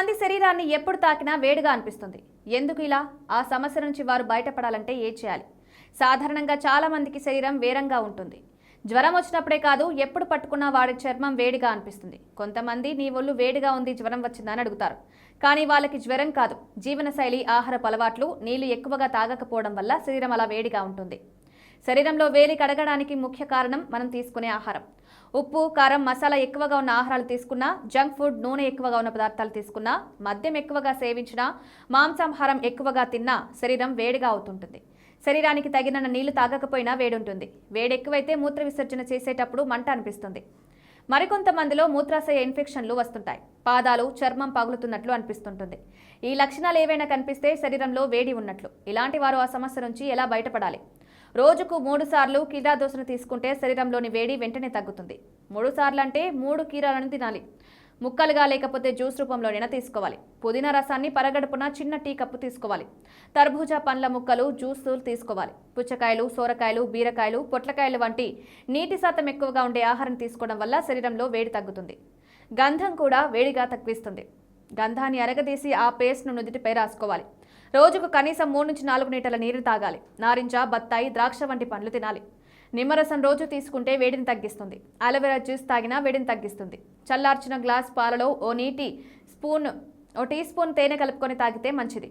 కొంతమంది శరీరాన్ని ఎప్పుడు తాకినా వేడిగా అనిపిస్తుంది. ఎందుకు ఇలా? ఆ సమస్య నుంచి వారు బయటపడాలంటే ఏం చేయాలి? సాధారణంగా చాలా మందికి శరీరం వేరంగా ఉంటుంది. జ్వరం వచ్చినప్పుడే కాదు ఎప్పుడు పట్టుకున్నా వాడి చర్మం వేడిగా అనిపిస్తుంది. కొంతమంది నీ ఒళ్ళు వేడిగా ఉంది జ్వరం వచ్చిందని అడుగుతారు. కానీ వాళ్ళకి జ్వరం కాదు. జీవనశైలి ఆహారపు అలవాట్లు నీళ్ళు ఎక్కువగా తాగకపోవడం వల్ల శరీరం అలా వేడిగా ఉంటుంది. శరీరంలో వేలి కడగడానికి ముఖ్య కారణం మనం తీసుకునే ఆహారం. ఉప్పు కారం మసాలా ఎక్కువగా ఉన్న ఆహారాలు తీసుకున్నా జంక్ ఫుడ్ నూనె ఎక్కువగా ఉన్న పదార్థాలు తీసుకున్నా మద్యం ఎక్కువగా సేవించినా మాంసాహారం ఎక్కువగా తిన్నా శరీరం వేడిగా అవుతుంటుంది. శరీరానికి తగిన నీళ్ళు తాగకపోయినా వేడుంటుంది. వేడి ఎక్కువైతే మూత్ర విసర్జన చేసేటప్పుడు మంట అనిపిస్తుంది. మరికొంతమందిలో మూత్రాశయ ఇన్ఫెక్షన్లు వస్తుంటాయి. పాదాలు చర్మం పగులుతున్నట్లు అనిపిస్తుంటుంది. ఈ లక్షణాలు ఏవైనా కనిపిస్తే శరీరంలో వేడి ఉన్నట్లు. ఇలాంటి వారు ఆ సమస్య నుంచి ఎలా బయటపడాలి? రోజుకు మూడు సార్లు కీరా దోశను తీసుకుంటే శరీరంలోని వేడి వెంటనే తగ్గుతుంది. మూడు సార్లు అంటే మూడు కీరాలను తినాలి. ముక్కలుగా లేకపోతే జ్యూస్ రూపంలోనైనా తీసుకోవాలి. పుదీనా రసాన్ని పరగడుపున చిన్న టీ కప్పు తీసుకోవాలి. తర్బూజా పండ్ల ముక్కలు జ్యూసులు తీసుకోవాలి. పుచ్చకాయలు సోరకాయలు బీరకాయలు పొట్లకాయలు వంటి నీటి శాతం ఎక్కువగా ఉండే ఆహారం తీసుకోవడం వల్ల శరీరంలో వేడి తగ్గుతుంది. గంధం కూడా వేడిగా తగ్గిస్తుంది. గంధాన్ని అరగదీసి ఆ పేస్ట్ను నుదుటిపై రాసుకోవాలి. రోజుకు కనీసం మూడు నుంచి నాలుగు లీటర్ల నీరు తాగాలి. నారింజ బత్తాయి ద్రాక్ష వంటి పండ్లు తినాలి. నిమ్మరసం రోజు తీసుకుంటే వేడిని తగ్గిస్తుంది. అలోవెరా జ్యూస్ తాగినా వేడిని తగ్గిస్తుంది. చల్లార్చిన గ్లాస్ పాలలో ఓ నీటి స్పూన్ ఓ టీ స్పూన్ తేనె కలుపుకొని తాగితే మంచిది.